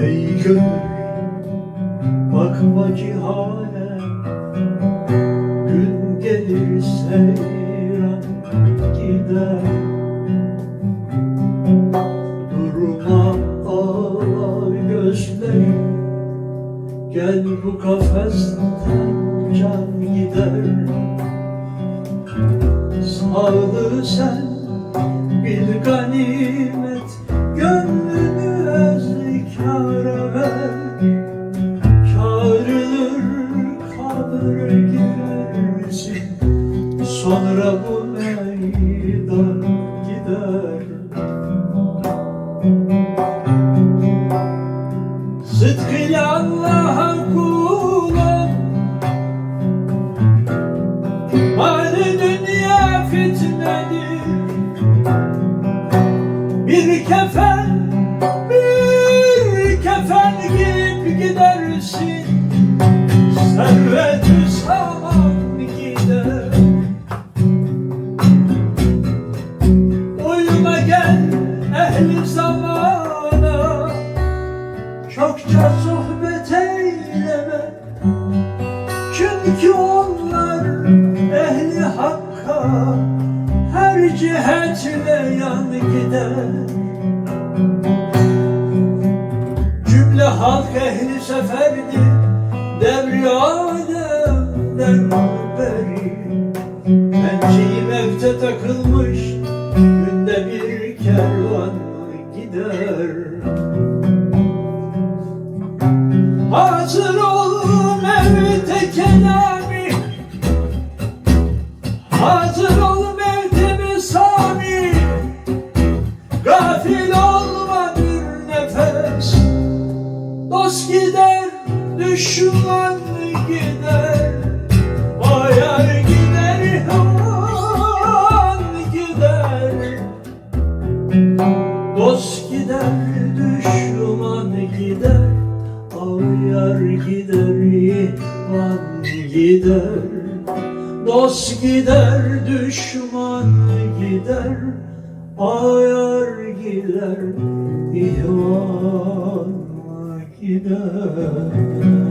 Ey gönül bakma ki hale. Gün gelir seyran gider. Durma ağla gözlerim. Gel bu kafesten can gider. Sağlığı sen bil ganime Sonra bu meydan gider. Sıdkıyla Allah'a kul ol Mali dünya fitnedir Bir kefen, bir kefen giyip gidersin. Servet-ü Çünkü onlar ehli hakka Her cihetle yan gider. Cümle halk ehli seferdi Devri Adem'den beri Pençeyi mevte takılmış Günde bir kervan gider düşman gider Ayar gider, han gider. Dost gider, düşman gider Ayar gider, iman gider. Dost gider, düşman gider Ayar gider, ihvan gider